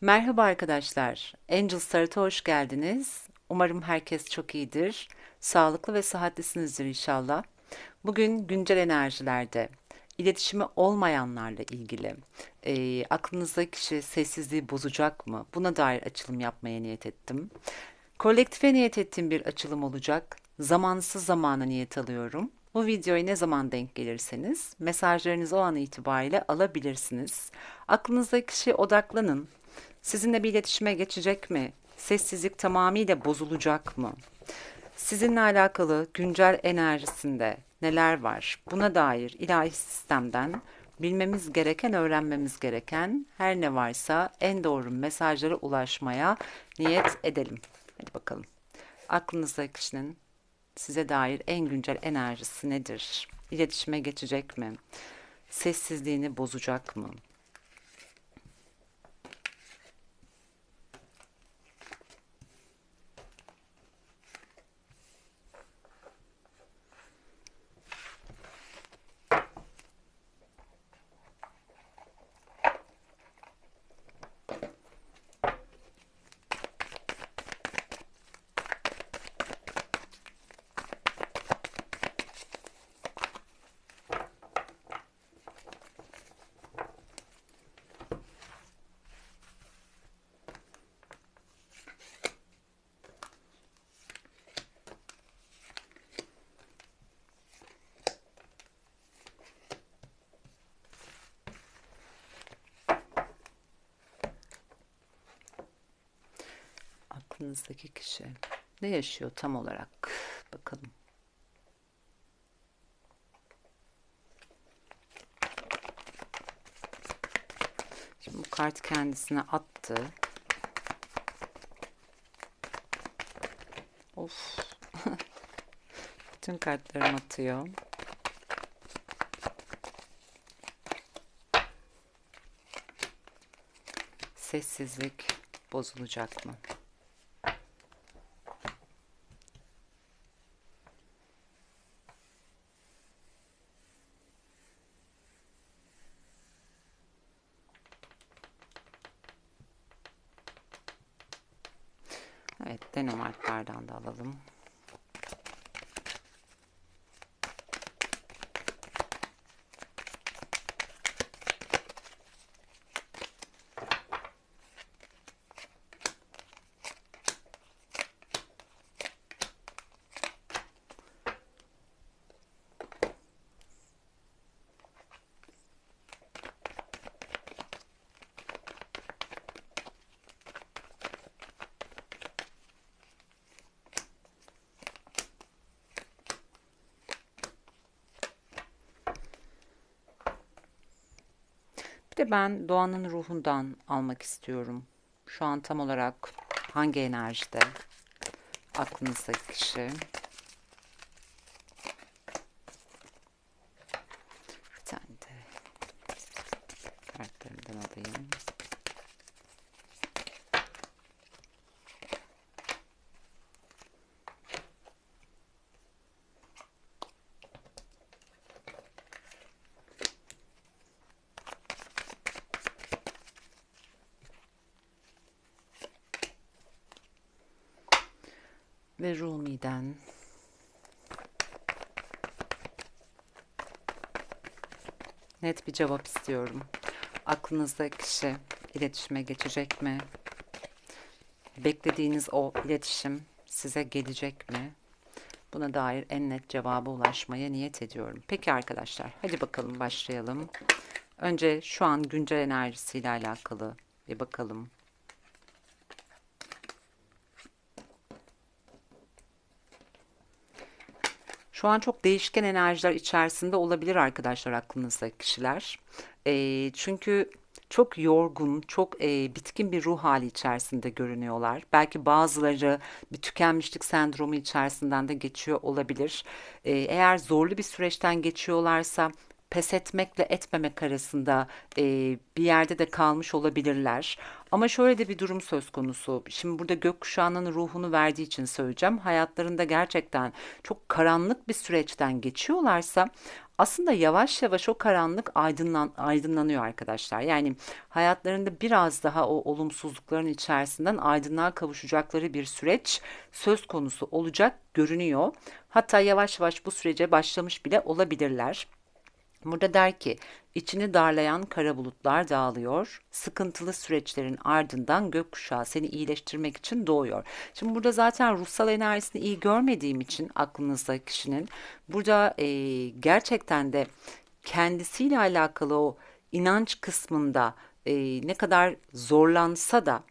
Merhaba arkadaşlar. Angel Start'a hoş geldiniz. Umarım herkes çok iyidir. Sağlıklı ve sıhhatlisinizdir inşallah. Bugün güncel enerjilerde iletişimi olmayanlarla ilgili e, aklınızdaki kişi sessizliği bozacak mı? Buna dair açılım yapmaya niyet ettim. Kolektife niyet ettiğim bir açılım olacak. Zamansız zamana niyet alıyorum. Bu videoya ne zaman denk gelirseniz mesajlarınızı o an itibariyle alabilirsiniz. Aklınızdaki kişiye odaklanın. Sizinle bir iletişime geçecek mi? Sessizlik tamamıyla bozulacak mı? Sizinle alakalı güncel enerjisinde neler var? Buna dair ilahi sistemden bilmemiz gereken, öğrenmemiz gereken her ne varsa en doğru mesajlara ulaşmaya niyet edelim. Hadi bakalım. Aklınızdaki kişinin size dair en güncel enerjisi nedir? İletişime geçecek mi? Sessizliğini bozacak mı? Aklınızdaki kişi ne yaşıyor tam olarak? Bakalım. Şimdi bu kart kendisine attı. Of. Bütün kartlarım atıyor. Sessizlik bozulacak mı? Evet, Danimarklardan da alalım. Bir de ben doğanın ruhundan almak istiyorum. Şu an tam olarak hangi enerjide aklınızdaki kişi? Bir tane de kartlarımdan alayım. Ve Rumi'den net bir cevap istiyorum. Aklınızdaki kişi iletişime geçecek mi? Beklediğiniz o iletişim size gelecek mi? Buna dair en net cevaba ulaşmaya niyet ediyorum. Peki arkadaşlar, hadi bakalım başlayalım. Önce şu an güncel enerjisiyle alakalı bir bakalım. Şu an çok değişken enerjiler içerisinde olabilir arkadaşlar aklınızdaki kişiler. Eee, çünkü çok yorgun, çok eee, bitkin bir ruh hali içerisinde görünüyorlar. Belki bazıları bir tükenmişlik sendromu içerisinden de geçiyor olabilir. Eee, eğer zorlu bir süreçten geçiyorlarsa pes etmekle etmemek arasında e, bir yerde de kalmış olabilirler. Ama şöyle de bir durum söz konusu. Şimdi burada gökkuşağının ruhunu verdiği için söyleyeceğim. Hayatlarında gerçekten çok karanlık bir süreçten geçiyorlarsa aslında yavaş yavaş o karanlık aydınlan, aydınlanıyor arkadaşlar. Yani hayatlarında biraz daha o olumsuzlukların içerisinden aydınlığa kavuşacakları bir süreç söz konusu olacak görünüyor. Hatta yavaş yavaş bu sürece başlamış bile olabilirler. Burada der ki, içini darlayan kara bulutlar dağılıyor, sıkıntılı süreçlerin ardından gökkuşağı seni iyileştirmek için doğuyor. Şimdi burada zaten ruhsal enerjisini iyi görmediğim için aklınızda kişinin, burada e, gerçekten de kendisiyle alakalı o inanç kısmında e, ne kadar zorlansa da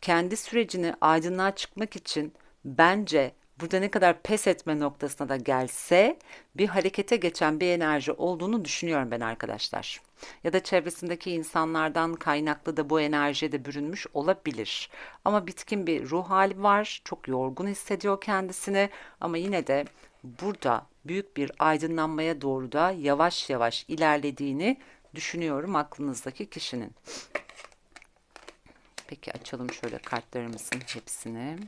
kendi sürecini aydınlığa çıkmak için bence burada ne kadar pes etme noktasına da gelse bir harekete geçen bir enerji olduğunu düşünüyorum ben arkadaşlar. Ya da çevresindeki insanlardan kaynaklı da bu enerjiye de bürünmüş olabilir. Ama bitkin bir ruh hali var, çok yorgun hissediyor kendisini ama yine de burada büyük bir aydınlanmaya doğru da yavaş yavaş ilerlediğini düşünüyorum aklınızdaki kişinin. Peki açalım şöyle kartlarımızın hepsini.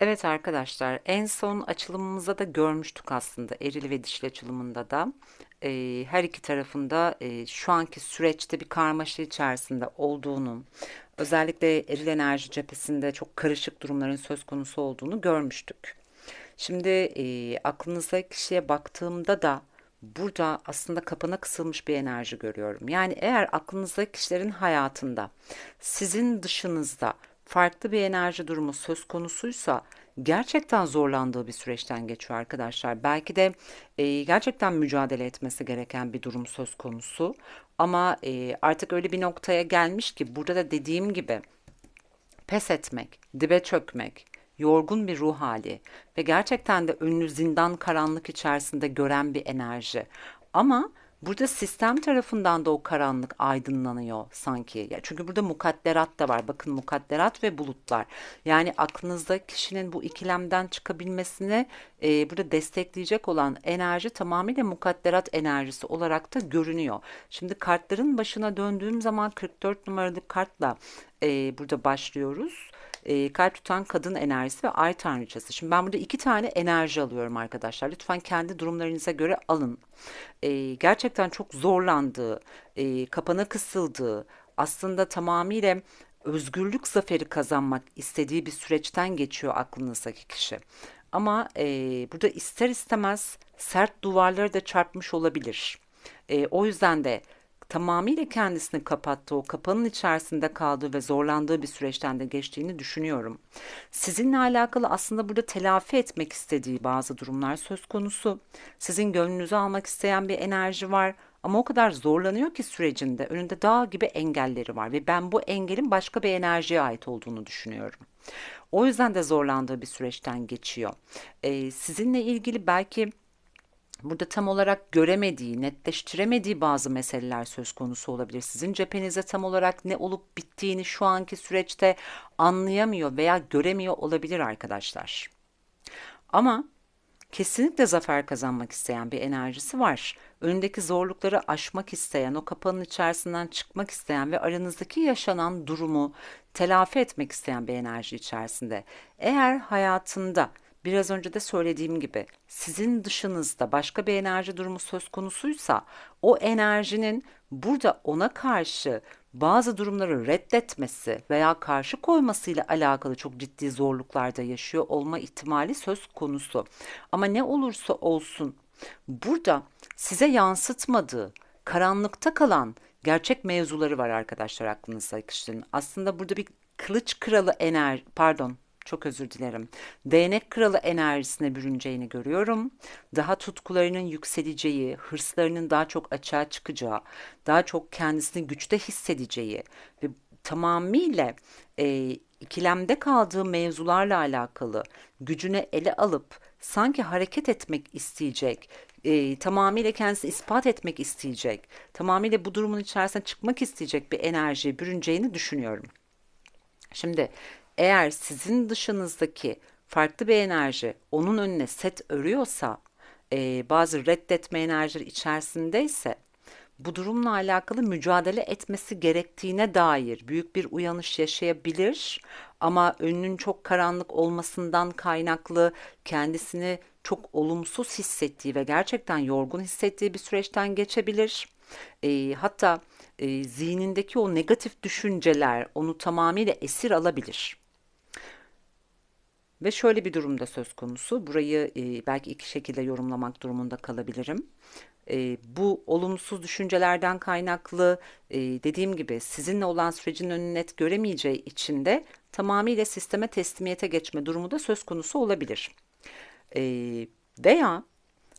Evet arkadaşlar en son açılımımızda da görmüştük aslında eril ve dişli açılımında da e, her iki tarafında e, şu anki süreçte bir karmaşa içerisinde olduğunu özellikle eril enerji cephesinde çok karışık durumların söz konusu olduğunu görmüştük. Şimdi e, aklınıza kişiye baktığımda da burada aslında kapana kısılmış bir enerji görüyorum. Yani eğer aklınızdaki kişilerin hayatında sizin dışınızda farklı bir enerji durumu söz konusuysa gerçekten zorlandığı bir süreçten geçiyor arkadaşlar. Belki de e, gerçekten mücadele etmesi gereken bir durum söz konusu. Ama e, artık öyle bir noktaya gelmiş ki burada da dediğim gibi pes etmek, dibe çökmek, yorgun bir ruh hali ve gerçekten de önünü zindan karanlık içerisinde gören bir enerji. Ama Burada sistem tarafından da o karanlık aydınlanıyor sanki. Ya çünkü burada mukadderat da var. Bakın mukadderat ve bulutlar. Yani aklınızda kişinin bu ikilemden çıkabilmesini e, burada destekleyecek olan enerji tamamıyla mukadderat enerjisi olarak da görünüyor. Şimdi kartların başına döndüğüm zaman 44 numaralı kartla e, burada başlıyoruz e, kalp tutan kadın enerjisi ve ay tanrıçası. Şimdi ben burada iki tane enerji alıyorum arkadaşlar. Lütfen kendi durumlarınıza göre alın. E, gerçekten çok zorlandığı, e, kapana kısıldığı, aslında tamamıyla özgürlük zaferi kazanmak istediği bir süreçten geçiyor aklınızdaki kişi. Ama e, burada ister istemez sert duvarları da çarpmış olabilir. E, o yüzden de tamamıyla kendisini kapattığı, o kapanın içerisinde kaldığı ve zorlandığı bir süreçten de geçtiğini düşünüyorum. Sizinle alakalı aslında burada telafi etmek istediği bazı durumlar söz konusu. Sizin gönlünüzü almak isteyen bir enerji var. Ama o kadar zorlanıyor ki sürecinde önünde dağ gibi engelleri var ve ben bu engelin başka bir enerjiye ait olduğunu düşünüyorum. O yüzden de zorlandığı bir süreçten geçiyor. Ee, sizinle ilgili belki burada tam olarak göremediği, netleştiremediği bazı meseleler söz konusu olabilir. Sizin cephenizde tam olarak ne olup bittiğini şu anki süreçte anlayamıyor veya göremiyor olabilir arkadaşlar. Ama kesinlikle zafer kazanmak isteyen bir enerjisi var. Önündeki zorlukları aşmak isteyen, o kapanın içerisinden çıkmak isteyen ve aranızdaki yaşanan durumu telafi etmek isteyen bir enerji içerisinde. Eğer hayatında biraz önce de söylediğim gibi sizin dışınızda başka bir enerji durumu söz konusuysa o enerjinin burada ona karşı bazı durumları reddetmesi veya karşı koymasıyla alakalı çok ciddi zorluklarda yaşıyor olma ihtimali söz konusu. Ama ne olursa olsun burada size yansıtmadığı, karanlıkta kalan gerçek mevzuları var arkadaşlar aklınızda kişinin. Aslında burada bir kılıç kralı ener pardon çok özür dilerim. Değnek kralı enerjisine bürüneceğini görüyorum. Daha tutkularının yükseleceği, hırslarının daha çok açığa çıkacağı, daha çok kendisini güçte hissedeceği ve tamamıyla e, ikilemde kaldığı mevzularla alakalı gücüne ele alıp sanki hareket etmek isteyecek, e, tamamıyla kendisini ispat etmek isteyecek, tamamıyla bu durumun içerisine çıkmak isteyecek bir enerjiye bürüneceğini düşünüyorum. Şimdi eğer sizin dışınızdaki farklı bir enerji onun önüne set örüyorsa, e, bazı reddetme enerjileri içerisindeyse bu durumla alakalı mücadele etmesi gerektiğine dair büyük bir uyanış yaşayabilir ama önünün çok karanlık olmasından kaynaklı kendisini çok olumsuz hissettiği ve gerçekten yorgun hissettiği bir süreçten geçebilir. E, hatta e, zihnindeki o negatif düşünceler onu tamamıyla esir alabilir. Ve şöyle bir durumda söz konusu. Burayı e, belki iki şekilde yorumlamak durumunda kalabilirim. E, bu olumsuz düşüncelerden kaynaklı e, dediğim gibi sizinle olan sürecin önünü net göremeyeceği için de tamamıyla sisteme teslimiyete geçme durumu da söz konusu olabilir. E, veya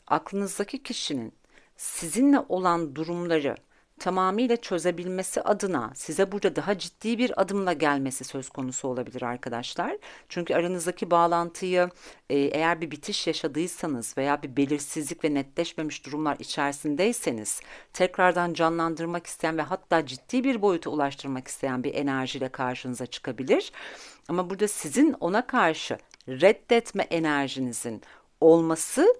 aklınızdaki kişinin sizinle olan durumları tamamıyla çözebilmesi adına size burada daha ciddi bir adımla gelmesi söz konusu olabilir arkadaşlar. Çünkü aranızdaki bağlantıyı e, eğer bir bitiş yaşadıysanız veya bir belirsizlik ve netleşmemiş durumlar içerisindeyseniz tekrardan canlandırmak isteyen ve hatta ciddi bir boyuta ulaştırmak isteyen bir enerjiyle karşınıza çıkabilir. Ama burada sizin ona karşı reddetme enerjinizin olması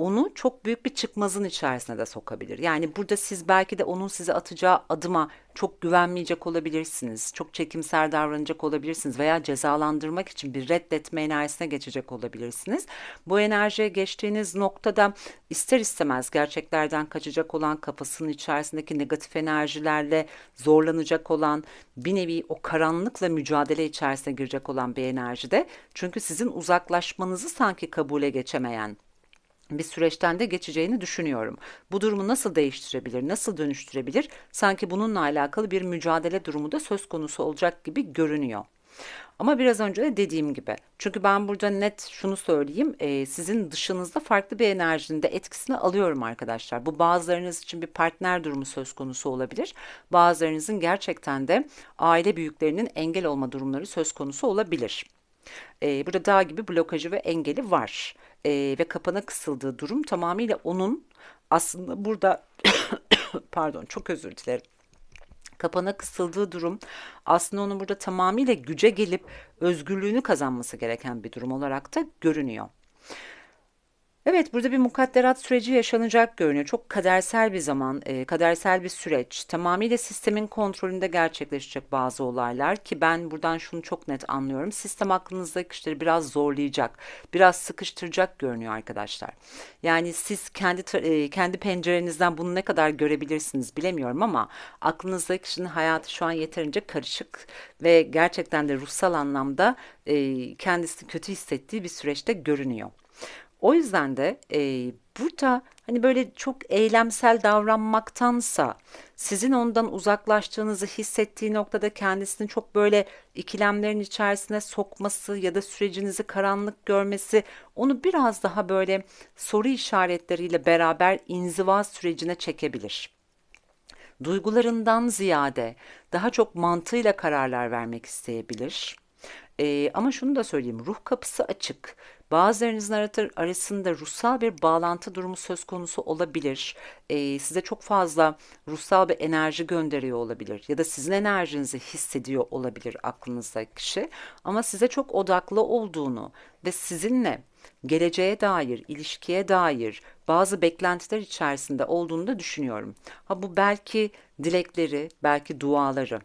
onu çok büyük bir çıkmazın içerisine de sokabilir. Yani burada siz belki de onun size atacağı adıma çok güvenmeyecek olabilirsiniz. Çok çekimser davranacak olabilirsiniz veya cezalandırmak için bir reddetme enerjisine geçecek olabilirsiniz. Bu enerjiye geçtiğiniz noktada ister istemez gerçeklerden kaçacak olan kafasının içerisindeki negatif enerjilerle zorlanacak olan bir nevi o karanlıkla mücadele içerisine girecek olan bir enerjide. Çünkü sizin uzaklaşmanızı sanki kabule geçemeyen bir süreçten de geçeceğini düşünüyorum. Bu durumu nasıl değiştirebilir, nasıl dönüştürebilir? Sanki bununla alakalı bir mücadele durumu da söz konusu olacak gibi görünüyor. Ama biraz önce de dediğim gibi. Çünkü ben burada net şunu söyleyeyim. E, sizin dışınızda farklı bir enerjinin de etkisini alıyorum arkadaşlar. Bu bazılarınız için bir partner durumu söz konusu olabilir. Bazılarınızın gerçekten de aile büyüklerinin engel olma durumları söz konusu olabilir. E, burada dağ gibi blokajı ve engeli var. E, ve kapana kısıldığı durum tamamıyla onun aslında burada pardon çok özür dilerim kapana kısıldığı durum aslında onun burada tamamıyla güce gelip özgürlüğünü kazanması gereken bir durum olarak da görünüyor. Evet burada bir mukadderat süreci yaşanacak görünüyor. Çok kadersel bir zaman, e, kadersel bir süreç. Tamamıyla sistemin kontrolünde gerçekleşecek bazı olaylar ki ben buradan şunu çok net anlıyorum. Sistem aklınızdaki işleri biraz zorlayacak, biraz sıkıştıracak görünüyor arkadaşlar. Yani siz kendi e, kendi pencerenizden bunu ne kadar görebilirsiniz bilemiyorum ama aklınızdaki kişinin hayatı şu an yeterince karışık ve gerçekten de ruhsal anlamda e, kendisini kötü hissettiği bir süreçte görünüyor. O yüzden de e, burada hani böyle çok eylemsel davranmaktansa sizin ondan uzaklaştığınızı hissettiği noktada kendisini çok böyle ikilemlerin içerisine sokması ya da sürecinizi karanlık görmesi onu biraz daha böyle soru işaretleriyle beraber inziva sürecine çekebilir. Duygularından ziyade daha çok mantığıyla kararlar vermek isteyebilir Ee, ama şunu da söyleyeyim, ruh kapısı açık. Bazılarınızın arasında ruhsal bir bağlantı durumu söz konusu olabilir. Ee, size çok fazla ruhsal bir enerji gönderiyor olabilir. Ya da sizin enerjinizi hissediyor olabilir aklınızdaki kişi. Ama size çok odaklı olduğunu ve sizinle geleceğe dair, ilişkiye dair bazı beklentiler içerisinde olduğunu da düşünüyorum. Ha bu belki dilekleri, belki duaları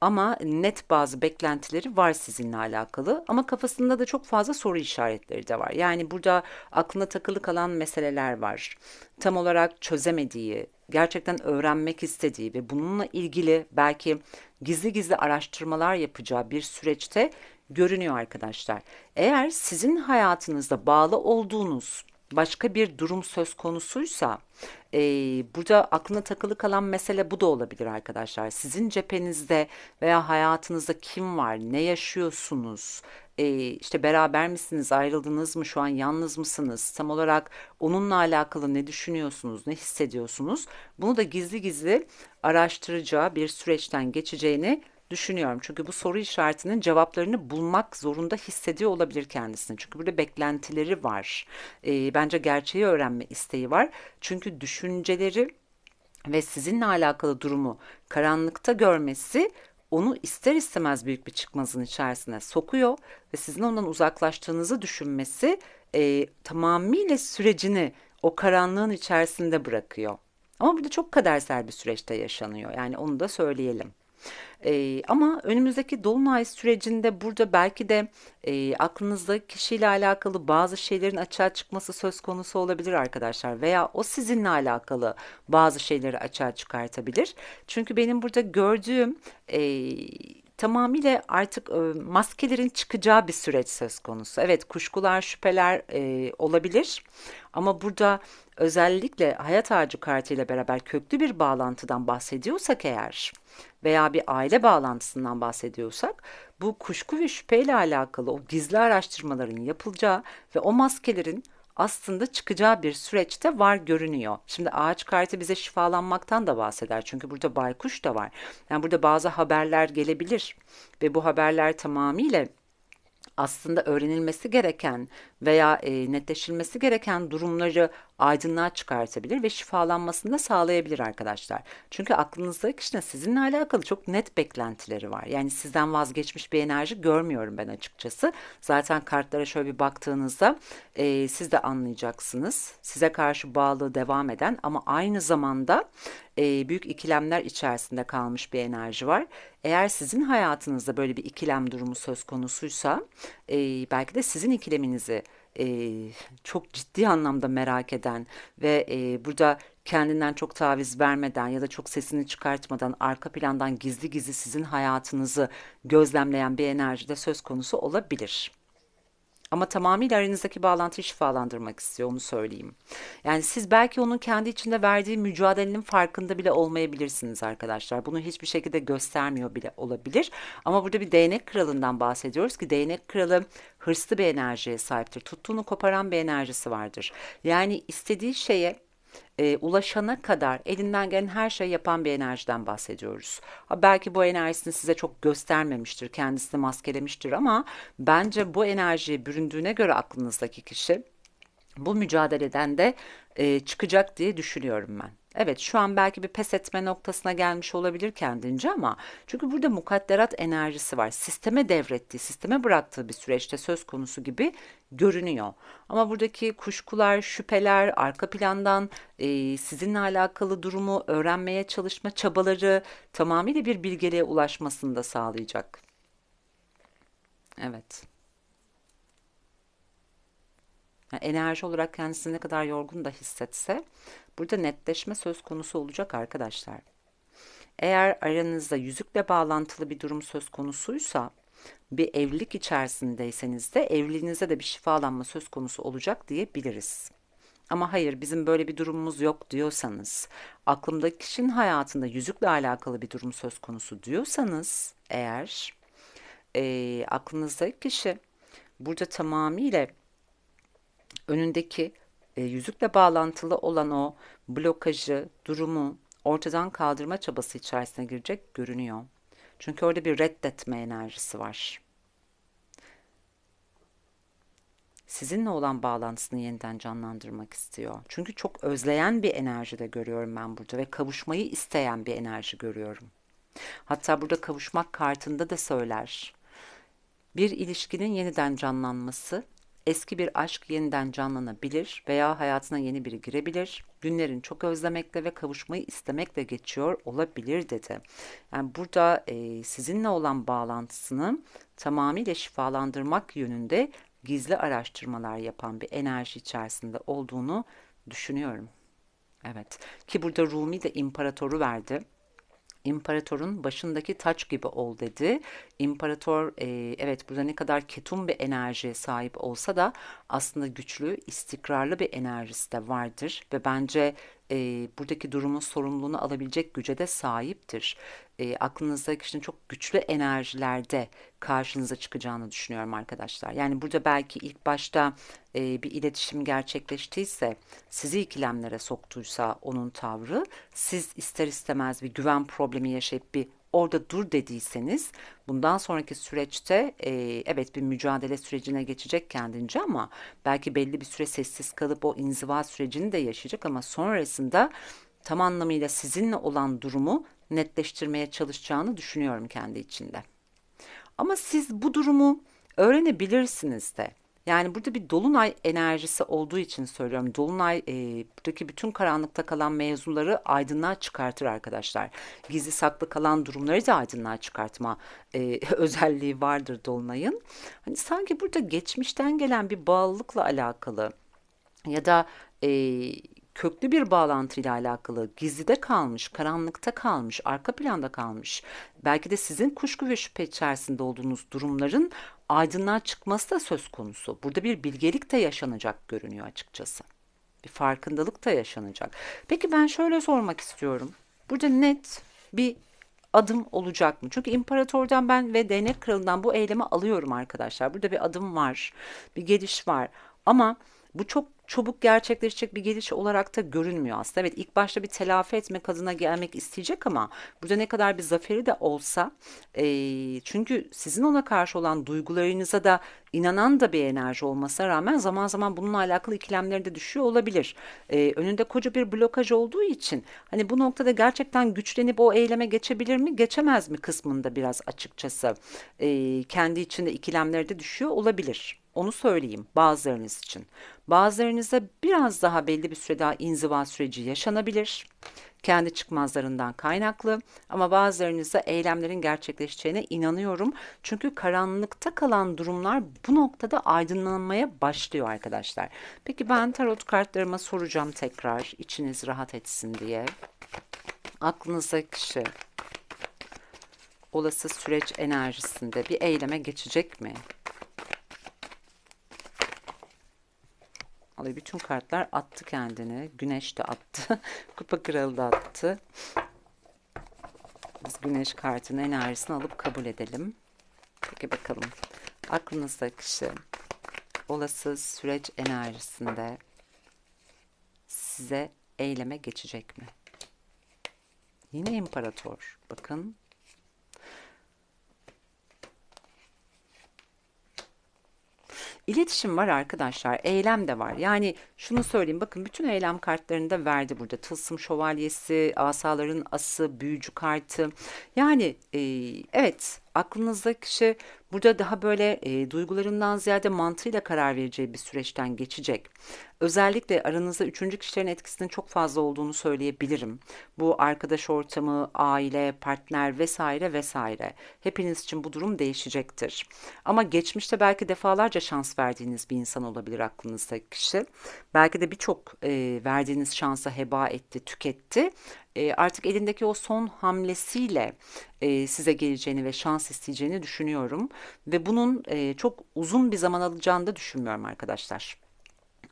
ama net bazı beklentileri var sizinle alakalı ama kafasında da çok fazla soru işaretleri de var. Yani burada aklına takılı kalan meseleler var. Tam olarak çözemediği, gerçekten öğrenmek istediği ve bununla ilgili belki gizli gizli araştırmalar yapacağı bir süreçte görünüyor arkadaşlar. Eğer sizin hayatınızda bağlı olduğunuz başka bir durum söz konusuysa e, burada aklına takılı kalan mesele bu da olabilir arkadaşlar. Sizin cephenizde veya hayatınızda kim var, ne yaşıyorsunuz, e, işte beraber misiniz, ayrıldınız mı, şu an yalnız mısınız, tam olarak onunla alakalı ne düşünüyorsunuz, ne hissediyorsunuz, bunu da gizli gizli araştıracağı bir süreçten geçeceğini düşünüyorum. Çünkü bu soru işaretinin cevaplarını bulmak zorunda hissediyor olabilir kendisini. Çünkü burada beklentileri var. E, bence gerçeği öğrenme isteği var. Çünkü düşünceleri ve sizinle alakalı durumu karanlıkta görmesi onu ister istemez büyük bir çıkmazın içerisine sokuyor ve sizin ondan uzaklaştığınızı düşünmesi e, tamamıyla sürecini o karanlığın içerisinde bırakıyor. Ama burada çok kadersel bir süreçte yaşanıyor. Yani onu da söyleyelim. Ee, ama önümüzdeki dolunay sürecinde burada belki de e, aklınızda kişiyle alakalı bazı şeylerin açığa çıkması söz konusu olabilir arkadaşlar veya o sizinle alakalı bazı şeyleri açığa çıkartabilir. Çünkü benim burada gördüğüm e, tamamıyla artık e, maskelerin çıkacağı bir süreç söz konusu. Evet kuşkular, şüpheler e, olabilir ama burada özellikle hayat ağacı kartıyla beraber köklü bir bağlantıdan bahsediyorsak eğer veya bir aile bağlantısından bahsediyorsak bu kuşku ve şüpheyle alakalı o gizli araştırmaların yapılacağı ve o maskelerin aslında çıkacağı bir süreçte var görünüyor. Şimdi ağaç kartı bize şifalanmaktan da bahseder. Çünkü burada baykuş da var. Yani burada bazı haberler gelebilir ve bu haberler tamamıyla aslında öğrenilmesi gereken veya e, netleşilmesi gereken durumları aydınlığa çıkartabilir ve şifalanmasını da sağlayabilir arkadaşlar. Çünkü aklınızdaki kişinin sizinle alakalı çok net beklentileri var. Yani sizden vazgeçmiş bir enerji görmüyorum ben açıkçası. Zaten kartlara şöyle bir baktığınızda e, siz de anlayacaksınız. Size karşı bağlı devam eden ama aynı zamanda e, büyük ikilemler içerisinde kalmış bir enerji var. Eğer sizin hayatınızda böyle bir ikilem durumu söz konusuysa e, belki de sizin ikileminizi e, çok ciddi anlamda merak eden ve e, burada kendinden çok taviz vermeden ya da çok sesini çıkartmadan arka plandan gizli gizli sizin hayatınızı gözlemleyen bir enerji de söz konusu olabilir. Ama tamamıyla aranızdaki bağlantıyı şifalandırmak istiyor onu söyleyeyim. Yani siz belki onun kendi içinde verdiği mücadelenin farkında bile olmayabilirsiniz arkadaşlar. Bunu hiçbir şekilde göstermiyor bile olabilir. Ama burada bir değnek kralından bahsediyoruz ki değnek kralı hırslı bir enerjiye sahiptir. Tuttuğunu koparan bir enerjisi vardır. Yani istediği şeye e, ulaşana kadar elinden gelen her şeyi yapan bir enerjiden bahsediyoruz. Ha, belki bu enerjisini size çok göstermemiştir, kendisini maskelemiştir ama bence bu enerjiye büründüğüne göre aklınızdaki kişi bu mücadeleden de e, çıkacak diye düşünüyorum ben. Evet şu an belki bir pes etme noktasına gelmiş olabilir kendince ama çünkü burada mukadderat enerjisi var. Sisteme devrettiği, sisteme bıraktığı bir süreçte söz konusu gibi görünüyor. Ama buradaki kuşkular, şüpheler, arka plandan e, sizinle alakalı durumu öğrenmeye çalışma çabaları tamamıyla bir bilgeliğe ulaşmasını da sağlayacak. Evet. Yani enerji olarak kendisini ne kadar yorgun da hissetse burada netleşme söz konusu olacak arkadaşlar. Eğer aranızda yüzükle bağlantılı bir durum söz konusuysa bir evlilik içerisindeyseniz de evliliğinizde de bir şifalanma söz konusu olacak diyebiliriz. Ama hayır bizim böyle bir durumumuz yok diyorsanız, aklımdaki kişinin hayatında yüzükle alakalı bir durum söz konusu diyorsanız eğer e, aklınızdaki kişi burada tamamıyla önündeki e, yüzükle bağlantılı olan o blokajı, durumu ortadan kaldırma çabası içerisine girecek görünüyor. Çünkü orada bir reddetme enerjisi var. sizinle olan bağlantısını yeniden canlandırmak istiyor. Çünkü çok özleyen bir enerji de görüyorum ben burada ve kavuşmayı isteyen bir enerji görüyorum. Hatta burada kavuşmak kartında da söyler. Bir ilişkinin yeniden canlanması, eski bir aşk yeniden canlanabilir veya hayatına yeni biri girebilir. Günlerin çok özlemekle ve kavuşmayı istemekle geçiyor olabilir dedi. Yani burada e, sizinle olan bağlantısını tamamıyla şifalandırmak yönünde gizli araştırmalar yapan bir enerji içerisinde olduğunu düşünüyorum. Evet ki burada Rumi de imparatoru verdi. İmparatorun başındaki taç gibi ol dedi. İmparator e, evet burada ne kadar ketum bir enerji sahip olsa da aslında güçlü, istikrarlı bir enerjisi de vardır ve bence e, buradaki durumun sorumluluğunu alabilecek güce de sahiptir. E, aklınızda kişinin çok güçlü enerjilerde karşınıza çıkacağını düşünüyorum arkadaşlar. Yani burada belki ilk başta e, bir iletişim gerçekleştiyse, sizi ikilemlere soktuysa onun tavrı, siz ister istemez bir güven problemi yaşayıp bir orada dur dediyseniz bundan sonraki süreçte e, evet bir mücadele sürecine geçecek kendince ama belki belli bir süre sessiz kalıp o inziva sürecini de yaşayacak ama sonrasında tam anlamıyla sizinle olan durumu netleştirmeye çalışacağını düşünüyorum kendi içinde. Ama siz bu durumu öğrenebilirsiniz de. Yani burada bir dolunay enerjisi olduğu için söylüyorum. Dolunay e, buradaki bütün karanlıkta kalan mevzuları aydınlığa çıkartır arkadaşlar. Gizli saklı kalan durumları da aydınlığa çıkartma e, özelliği vardır dolunayın. Hani sanki burada geçmişten gelen bir bağlılıkla alakalı ya da e, köklü bir bağlantıyla alakalı gizlide kalmış, karanlıkta kalmış, arka planda kalmış, belki de sizin kuşku ve şüphe içerisinde olduğunuz durumların aydınlığa çıkması da söz konusu. Burada bir bilgelik de yaşanacak görünüyor açıkçası. Bir farkındalık da yaşanacak. Peki ben şöyle sormak istiyorum. Burada net bir adım olacak mı? Çünkü imparatordan ben ve değnek kralından bu eylemi alıyorum arkadaşlar. Burada bir adım var, bir geliş var. Ama bu çok çabuk gerçekleşecek bir geliş olarak da görünmüyor aslında. Evet ilk başta bir telafi etmek adına gelmek isteyecek ama burada ne kadar bir zaferi de olsa e, çünkü sizin ona karşı olan duygularınıza da inanan da bir enerji olmasına rağmen zaman zaman bununla alakalı ikilemleri de düşüyor olabilir. E, önünde koca bir blokaj olduğu için hani bu noktada gerçekten güçlenip o eyleme geçebilir mi geçemez mi kısmında biraz açıkçası e, kendi içinde ikilemleri de düşüyor olabilir. Onu söyleyeyim bazılarınız için. Bazılarınızda biraz daha belli bir süre daha inziva süreci yaşanabilir. Kendi çıkmazlarından kaynaklı ama bazılarınızda eylemlerin gerçekleşeceğine inanıyorum. Çünkü karanlıkta kalan durumlar bu noktada aydınlanmaya başlıyor arkadaşlar. Peki ben tarot kartlarıma soracağım tekrar içiniz rahat etsin diye. Aklınızdaki kişi olası süreç enerjisinde bir eyleme geçecek mi? Vallahi bütün kartlar attı kendini. Güneş de attı. Kupa kralı da attı. Biz güneş kartının enerjisini alıp kabul edelim. Peki bakalım. Aklınızda kişi olası süreç enerjisinde size eyleme geçecek mi? Yine imparator. Bakın İletişim var arkadaşlar. Eylem de var. Yani şunu söyleyeyim. Bakın bütün eylem kartlarını da verdi burada. Tılsım şövalyesi, asaların ası, büyücü kartı. Yani e, evet aklınızdaki kişi burada daha böyle e, duygularından ziyade mantığıyla karar vereceği bir süreçten geçecek. Özellikle aranızda üçüncü kişilerin etkisinin çok fazla olduğunu söyleyebilirim. Bu arkadaş ortamı, aile, partner vesaire vesaire. Hepiniz için bu durum değişecektir. Ama geçmişte belki defalarca şans verdiğiniz bir insan olabilir aklınızdaki kişi. Belki de birçok e, verdiğiniz şansı heba etti, tüketti e, artık elindeki o son hamlesiyle e, size geleceğini ve şans isteyeceğini düşünüyorum. Ve bunun e, çok uzun bir zaman alacağını da düşünmüyorum arkadaşlar.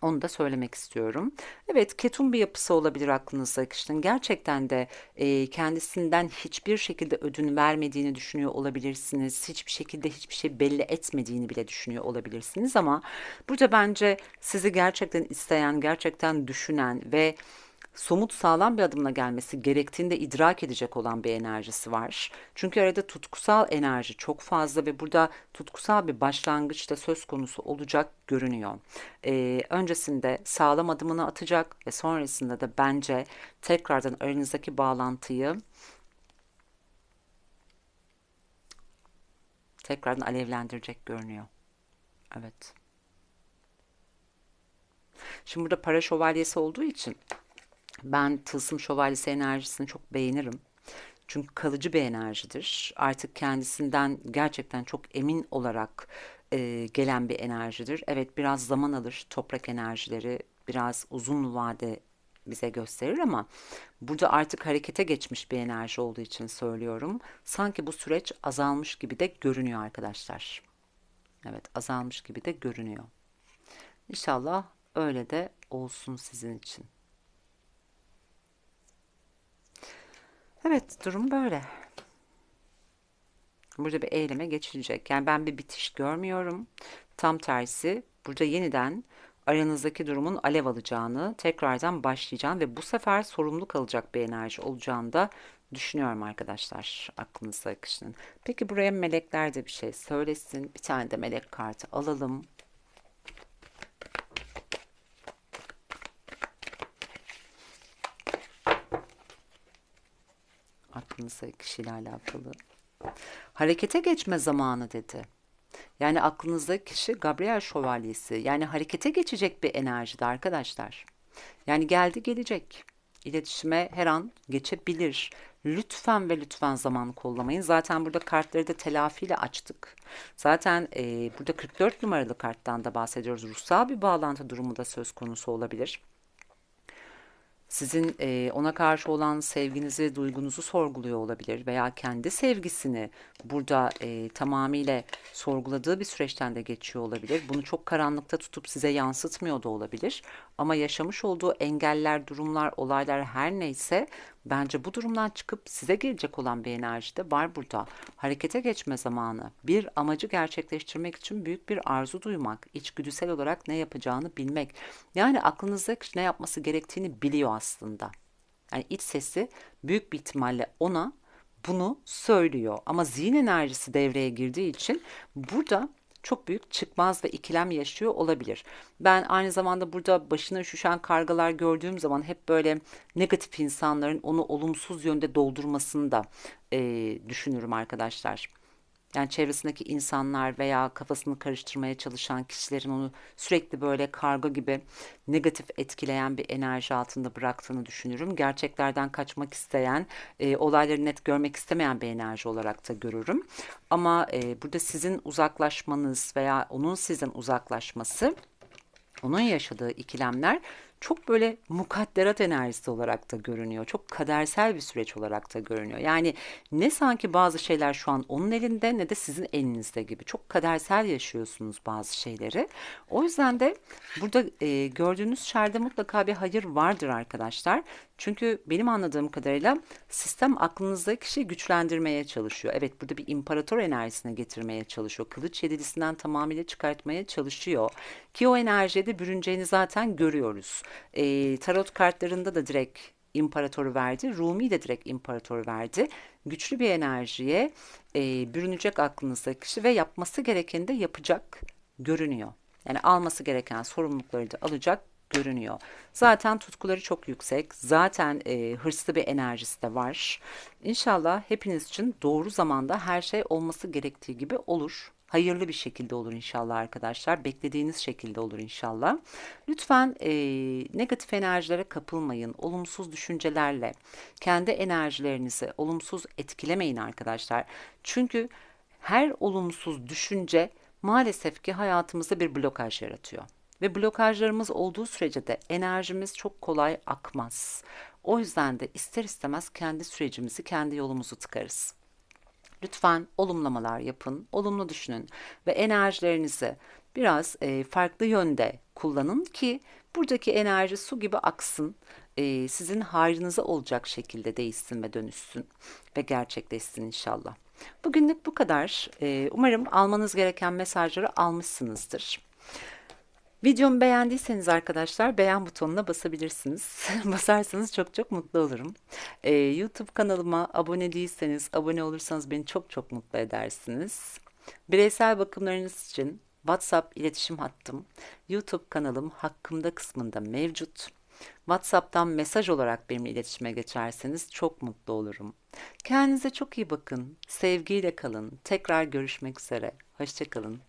Onu da söylemek istiyorum. Evet, ketum bir yapısı olabilir aklınızda kişinin. Gerçekten de e, kendisinden hiçbir şekilde ödün vermediğini düşünüyor olabilirsiniz. Hiçbir şekilde hiçbir şey belli etmediğini bile düşünüyor olabilirsiniz. Ama burada bence sizi gerçekten isteyen, gerçekten düşünen ve somut sağlam bir adımla gelmesi gerektiğini de idrak edecek olan bir enerjisi var. Çünkü arada tutkusal enerji çok fazla ve burada tutkusal bir başlangıç da söz konusu olacak görünüyor. Ee, öncesinde sağlam adımını atacak ve sonrasında da bence tekrardan aranızdaki bağlantıyı tekrardan alevlendirecek görünüyor. Evet. Şimdi burada para şövalyesi olduğu için ben tılsım şövalyesi enerjisini çok beğenirim. Çünkü kalıcı bir enerjidir. Artık kendisinden gerçekten çok emin olarak e, gelen bir enerjidir. Evet biraz zaman alır toprak enerjileri biraz uzun vade bize gösterir ama burada artık harekete geçmiş bir enerji olduğu için söylüyorum. Sanki bu süreç azalmış gibi de görünüyor arkadaşlar. Evet azalmış gibi de görünüyor. İnşallah öyle de olsun sizin için. Evet durum böyle. Burada bir eyleme geçilecek. Yani ben bir bitiş görmüyorum. Tam tersi burada yeniden aranızdaki durumun alev alacağını, tekrardan başlayacağını ve bu sefer sorumluluk alacak bir enerji olacağını da düşünüyorum arkadaşlar aklınızda akışının. Peki buraya melekler de bir şey söylesin. Bir tane de melek kartı alalım. Aklınızdaki kişiyle alakalı. Harekete geçme zamanı dedi. Yani aklınızdaki kişi Gabriel Şövalyesi. Yani harekete geçecek bir enerjide arkadaşlar. Yani geldi gelecek. İletişime her an geçebilir. Lütfen ve lütfen zaman kollamayın. Zaten burada kartları da telafiyle açtık. Zaten e, burada 44 numaralı karttan da bahsediyoruz. Ruhsal bir bağlantı durumu da söz konusu olabilir sizin e, ona karşı olan sevginizi, duygunuzu sorguluyor olabilir veya kendi sevgisini burada e, tamamıyla sorguladığı bir süreçten de geçiyor olabilir. Bunu çok karanlıkta tutup size yansıtmıyor da olabilir. Ama yaşamış olduğu engeller, durumlar, olaylar her neyse Bence bu durumdan çıkıp size gelecek olan bir enerji de var burada. Harekete geçme zamanı. Bir amacı gerçekleştirmek için büyük bir arzu duymak, içgüdüsel olarak ne yapacağını bilmek. Yani aklınızda ne yapması gerektiğini biliyor aslında. Yani iç sesi büyük bir ihtimalle ona bunu söylüyor. Ama zihin enerjisi devreye girdiği için burada çok büyük çıkmaz ve ikilem yaşıyor olabilir. Ben aynı zamanda burada başına üşüşen kargalar gördüğüm zaman hep böyle negatif insanların onu olumsuz yönde doldurmasını da e, düşünürüm arkadaşlar. Yani çevresindeki insanlar veya kafasını karıştırmaya çalışan kişilerin onu sürekli böyle karga gibi negatif etkileyen bir enerji altında bıraktığını düşünürüm. Gerçeklerden kaçmak isteyen, e, olayları net görmek istemeyen bir enerji olarak da görürüm. Ama e, burada sizin uzaklaşmanız veya onun sizden uzaklaşması onun yaşadığı ikilemler çok böyle mukadderat enerjisi olarak da görünüyor. Çok kadersel bir süreç olarak da görünüyor. Yani ne sanki bazı şeyler şu an onun elinde ne de sizin elinizde gibi. Çok kadersel yaşıyorsunuz bazı şeyleri. O yüzden de burada e, gördüğünüz şerde mutlaka bir hayır vardır arkadaşlar. Çünkü benim anladığım kadarıyla sistem aklınızdaki kişiyi güçlendirmeye çalışıyor. Evet burada bir imparator enerjisine getirmeye çalışıyor. Kılıç yedilisinden tamamıyla çıkartmaya çalışıyor. Ki o enerjiye de bürüneceğini zaten görüyoruz. E, tarot kartlarında da direkt imparatoru verdi. Rumi de direkt imparatoru verdi. Güçlü bir enerjiye e, bürünecek aklınızdaki kişi ve yapması gerekeni de yapacak görünüyor. Yani alması gereken sorumlulukları da alacak görünüyor. Zaten tutkuları çok yüksek. Zaten e, hırslı bir enerjisi de var. İnşallah hepiniz için doğru zamanda her şey olması gerektiği gibi olur. Hayırlı bir şekilde olur inşallah arkadaşlar. Beklediğiniz şekilde olur inşallah. Lütfen e, negatif enerjilere kapılmayın. Olumsuz düşüncelerle kendi enerjilerinizi olumsuz etkilemeyin arkadaşlar. Çünkü her olumsuz düşünce maalesef ki hayatımızda bir blokaj yaratıyor. Ve blokajlarımız olduğu sürece de enerjimiz çok kolay akmaz. O yüzden de ister istemez kendi sürecimizi, kendi yolumuzu tıkarız. Lütfen olumlamalar yapın, olumlu düşünün ve enerjilerinizi biraz e, farklı yönde kullanın ki buradaki enerji su gibi aksın, e, sizin hayrınıza olacak şekilde değişsin ve dönüşsün ve gerçekleşsin inşallah. Bugünlük bu kadar. E, umarım almanız gereken mesajları almışsınızdır. Videomu beğendiyseniz arkadaşlar beğen butonuna basabilirsiniz. Basarsanız çok çok mutlu olurum. Ee, YouTube kanalıma abone değilseniz abone olursanız beni çok çok mutlu edersiniz. Bireysel bakımlarınız için WhatsApp iletişim hattım, YouTube kanalım hakkımda kısmında mevcut. WhatsApp'tan mesaj olarak benimle iletişime geçerseniz çok mutlu olurum. Kendinize çok iyi bakın. Sevgiyle kalın. Tekrar görüşmek üzere. Hoşçakalın.